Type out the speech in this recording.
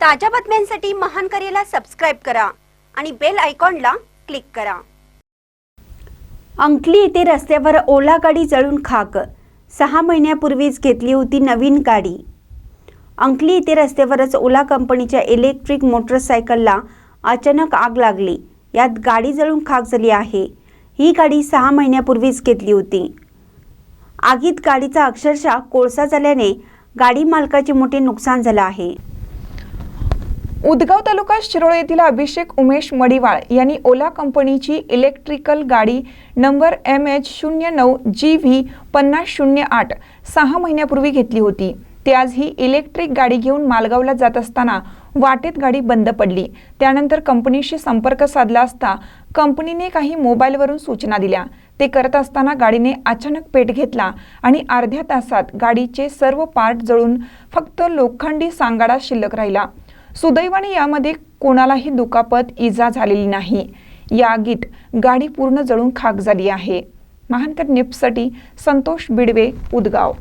ताज्या बातम्यांसाठी महान करेला सबस्क्राईब करा आणि बेल आयकॉनला क्लिक करा. अंकली येथे रस्त्यावर ओला गाडी जळून खाक. सहा महिन्यापूर्वीच घेतली होती नवीन गाडी. अंकली येथे रस्त्यावरच ओला कंपनीच्या इलेक्ट्रिक मोटरसायकलला अचानक आग लागली. यात गाडी जळून खाक झाली आहे. ही गाडी सहा महिन्यापूर्वीच घेतली होती. आगीत गाडीचा अक्षरशः कोळसा झाल्याने गाडी मालकाचे मोठे नुकसान झालं आहे. उदगाव तालुका शिरोळ येथील अभिषेक उमेश मडिवाळ यांनी ओला कंपनीची इलेक्ट्रिकल गाडी नंबर एम एच शून्य नऊ जी व्ही पन्नास शून्य आठ सहा महिन्यापूर्वी घेतली होती. ते आज ही इलेक्ट्रिक गाडी घेऊन मालगावला जात असताना वाटेत गाडी बंद पडली. त्यानंतर कंपनीशी संपर्क साधला असता कंपनीने काही मोबाईलवरून सूचना दिल्या. ते करत असताना गाडीने अचानक पेट घेतला आणि अर्ध्या तासात गाडीचे सर्व पार्ट जळून फक्त लोखंडी सांगाडा शिल्लक राहिला. सुदैवाने यामध्ये कोणालाही दुखापत इजा झालेली नाही. या आगीत गाडी पूर्ण जळून खाक झाली आहे. महानकर निप्ससाठी संतोष बिडवे उदगाव.